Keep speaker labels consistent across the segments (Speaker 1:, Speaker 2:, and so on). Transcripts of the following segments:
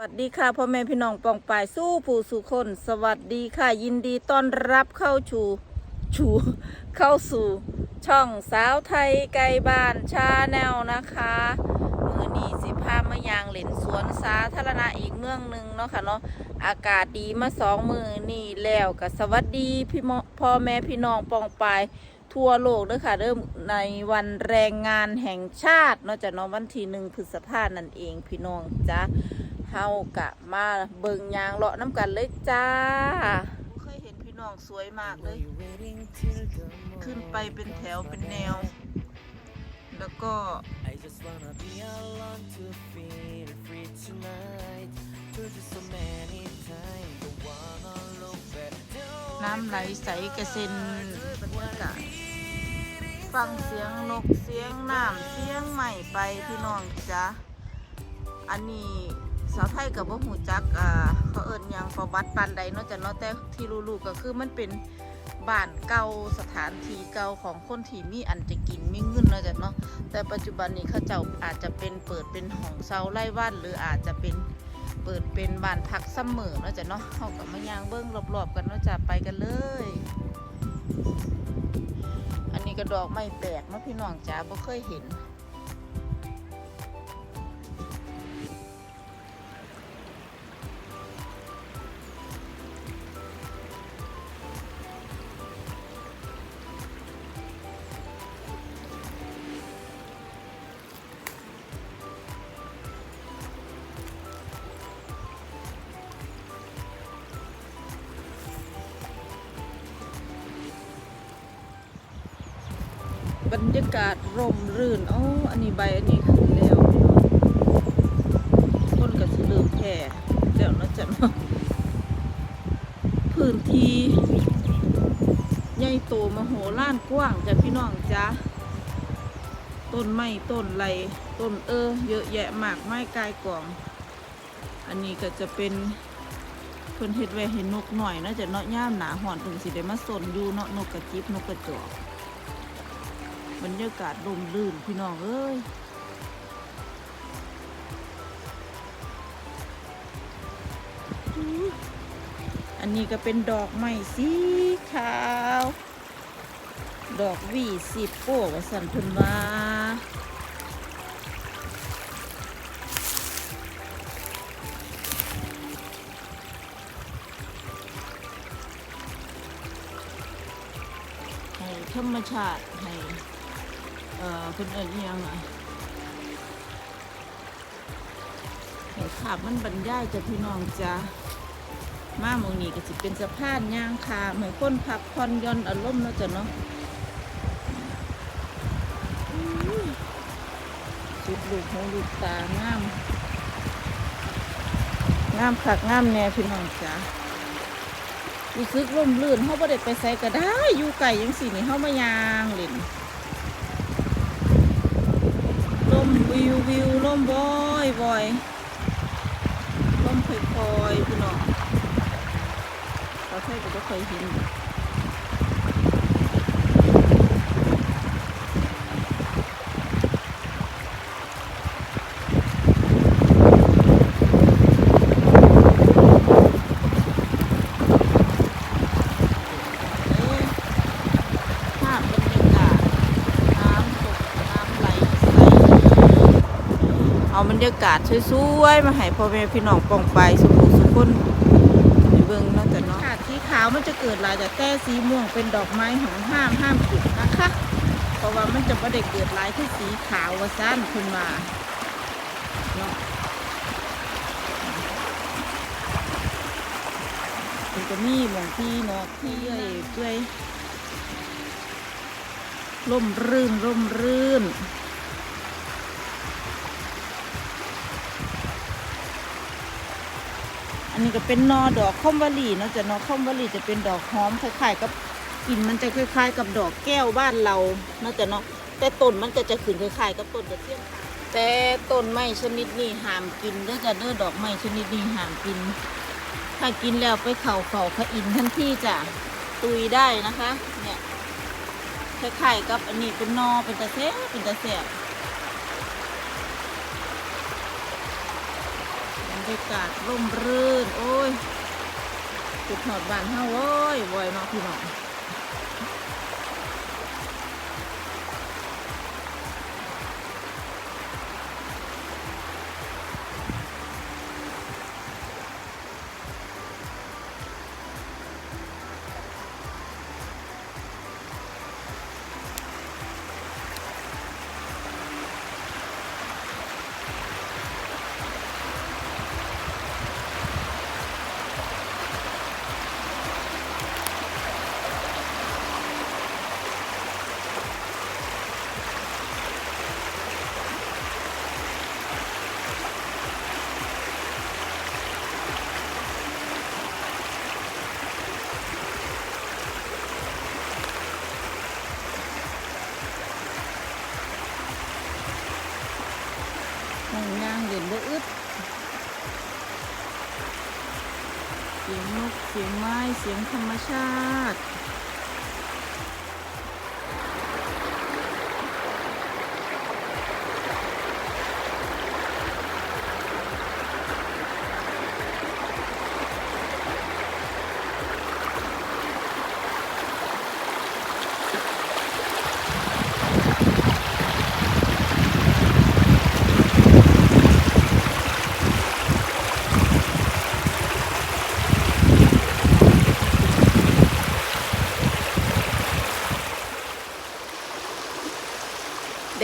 Speaker 1: สวัสดีค่ะพ่อแม่พี่น้องปองปายสู้ผู้สู่คน สวัสดีค่ะ ยินดีต้อนรับเข้าชูชูเข้าสู่ ช่องสาวไทยไกลบ้านชาแนลนะคะ มือนีสิพามายางเหลนสวนสาธารณะอีกเมืองหนึ่งเนาะค่ะเนาะอากาศดีมาสองมือนี่แล้วก็สวัสดีพี่พ่อแม่พี่น้องปองปายทั่วโลกเด้วยค่ะเริ่มในวันแรงงานแห่งชาติเนาะจากน้องวันที่หนึ่งพฤษภานั่นเองพี่น้องจ้า เฮากะมาเบิงยางเลาะน้ำกันเลยจ้าเคยเห็นพี่น้องสวยมากเลย ขึ้นไปเป็นแถวเป็นแนว แล้วก็
Speaker 2: I just wanna be alone to feel free tonight. Told you so many times, don't wanna look back.
Speaker 1: น้ำไหลใสกระเซ็นบรรยากาศฟังเสียงนกเสียงน้ำเสียงใหม่ไปพี่น้องจ้าอันนี้ สาวไทยกับว่าหูจักอ่าเขาเอิญยังประวัติปานใดนาะจ้ะเนาะแต่ที่รู้ๆก็คือมันเป็นบ้านเก่าสถานที่เก่าของคนที่มีอันจะกินมีเงินนาะจ้ะเนาะแต่ปัจจุบันนี้เขาเจ้าอาจจะเป็นเปิดเป็นห้องเซาไร่ว่านหรืออาจจะเป็นเปิดเป็นบ้านพักซัมเมอร์นาะจ้ะเนาะเขากับมายางเบิ้งรอบๆกันนาะจ้ะไปกันเลย อันนี้ก็ดอกไม้แปลกเนาะพี่น้องจ้าบ่เคยเห็น บรรยากาศร่มรื่นอ๋ออันนี้ใบอันนี้ขึ้นแล้วพี่น้องต้นกระสิเริ่มแผ่แล้วนาะจ๊ะเนาะพื้นที่ใหญ่โตมโหฬารกว้างจ้ะพี่น้องจ้ะต้นไม้ต้นไรต้นเออ เยอะแยะมากไม้กายกล่อง อันนี้ก็จะเป็นเพิ่นเฮ็ดไว้ให้นนกหน่อยนาะจะเนาะย่ามหนาหอนถึงสิได้มาสนอยู่เนาะนกกระจิบนกกระจอก บรรยากาศลมลื่นพี่น้องเอ้ยอันนี้ก็เป็นดอกไม้สีขาว ดอกวีสีโป้วสันพุนวาให้ธรรมชาติให้ เอ่อคนเอิญอิหยังอะให้ขาบมันบรรยายจะพี่น้องจ้ามาหมองนี้ก็จะเป็นสะพานย่างคาเหมือนคนพักผ่อนย่อนอารมณ์เนาะจ้ะเนาะอุ้ยสุดลูกหูลูกตางามงามคักงามแน่พี่น้องจ้ารู้สึกร่มรื่นเขาไ่ได้ไปใส่ก็ได้อยู่ไก่ยังสินี่เขามายางเล่น ลม วิววิวลมบอยบอยลมค่อยๆพี่น้องเราใช่ก็ไม่เคยเห็นเอ้ยภาพบรรยากาศ น้ำตกน้ำไหลใสเอาบ รรยากาศสวยๆมาให้พ่อแม่พี่น้องปองไปสุขสุขคนในเบื้องเนาะเนาะสีขาวมันจะเกิดหลายแต่แต่สีม่วงเป็นดอกไม้ของห้ามห้ามปลูกนะคะ เพราะว่ามันจะไม่ได้เกิดหลายที่สีขาวว่าสั้นขึ้นมาเนาะมันจะมีหมองที่เนาะที่เอ้ยเจ้ยร่มรื่นร่มรื่น นนี้ก็เป็นนอดอกข้อมวลีเนาะจะนอข้อมวลีจะเป็นดอกหอมคล้ายๆกับกลิ่นมันจะคล้าย ๆ กับดอกแก้วบ้านเราเนาะจะเนาะแต่ต้นมันก็จะขึ้นคล้ายๆกับต้นกระเทียมค่ะแต่ต้นไม้ชนิดนี้ห้ามกินเด้อจะเด้อดอกไม้ชนิดนี้ห้ามกิน ถ้ากินแล้วไปเข่าเข่าขอินทันทีจ้ะตุยได้นะคะ เนี่ยคล้ายๆกับอันนี้เป็นนอเป็นตะเสบเป็นตะเสบ รยากาศร่มรื่น โอ้ยจุดหอดบานเฮาโอ้ยบอยเนาะพี่น้อง เด่นบ่อึดเสียงนกเสียงไม้เสียงธรรมชาติ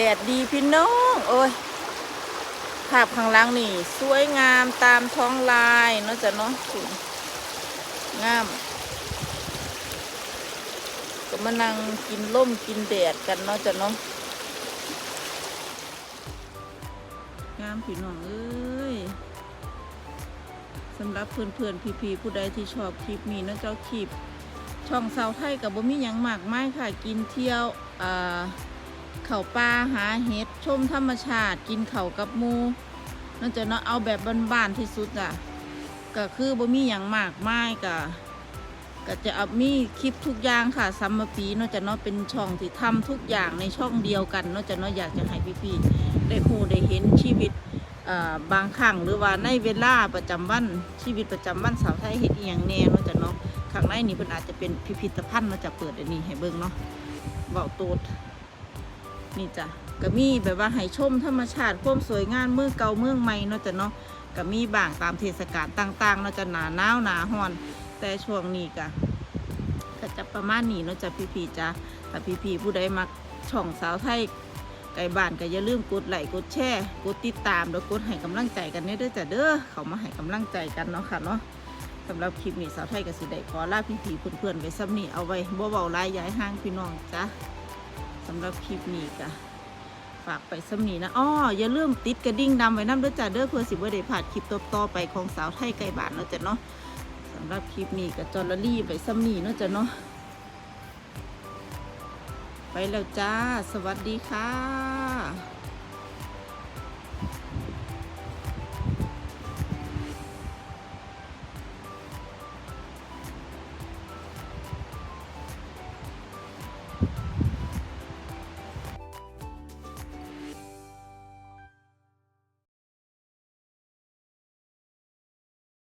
Speaker 1: ดดดีพี่น้องโอ้ยภาพข้างล่างนี่ สวยงามตามท้องลายเนาะจ้ะเนาะงาม ก็มานั่งกินล่มกินแดดกันเนาะจ้ะเนาะงามพี่น้องเอ้ยสำหรับเพื่อนๆพี่ๆผู้ใดที่ชอบคลิปนี้นาะเจ้าคลิปช่องเสาไทยกับบ่มีหยังมากไมายค่ะ กินเที่ยวอ่า เข่าป่าหาเห็ดชมธรรมชาติกินเข่ากับมูนั่นจะเนาะเอาแบบบ้านๆที่สุดอะก็คือบ่มีอย่างมากมายก็ก็จะเอามีคลิปทุกอย่างค่ะซัมมอปีเนาะจะเนาะเป็นช่องที่ทำทุกอย่างในช่องเดียวกันเนาะจะเนาะอยากจะให้พี่ๆได้ฮู้ได้เห็นชีวิตอ่าบางครั้งหรือว่าในเวลาประจำวันชีวิตประจำวันสาวไทยเฮ็ดอียงแน่เนาะจะเนาะข้างในนี่เพิ่นอาจจะเป็นพิพิธภัณฑ์เนาจะเปิดอันนี้ให้เบิ่งเนาะเว้าโตด นี่จ้ะก็มีแบบว่าให้ชมธรรมชาติความสวยงามเมืองเก่าเมืองใหม่เนาะจ้ะเนาะก็มีบางตามเทศกาลต่างๆเนาะจ้ะหนาหนาวหนาฮ้อน แต่ช่วงนี้ก็ก็จะประมาณนี้เนาะจ้ะพี่ๆจ้ะถ้าพี่ๆผู้ใดมักช่องสาวไทยไก่บ้านก็อย่าลืมกดไลค์กดแชร์กดติดตามแล้วกดให้กำลังใจกันเนี่ยเด้อจ้ะเด้อเขามาให้กำลังใจกันเนาะค่ะเนาะสำหรับคลิปนี้สาวไทยก็สิได้ขอลาพี่ๆเพื่อนๆไว้ซ้ำนี้เอาไว้บ่เบาลายย้ายห้างพี่น้องจ้ะ สำหรับคลิปนี้ก็ฝากไปสำนีนะอ้ออย่าลืมติดกระดิ่งดำไว้น้ำเด้อจ้าเด้อเพื่อสิบ่ได้พลาดคลิปต่อๆไปของสาวไทยไก่บานเนาะจ้ะเนาะสำหรับคลิปนี้ก็จอลลี่ไปสำนีเนาะจ้ะเนาะไปแล้วจ้า สวัสดีค่ะ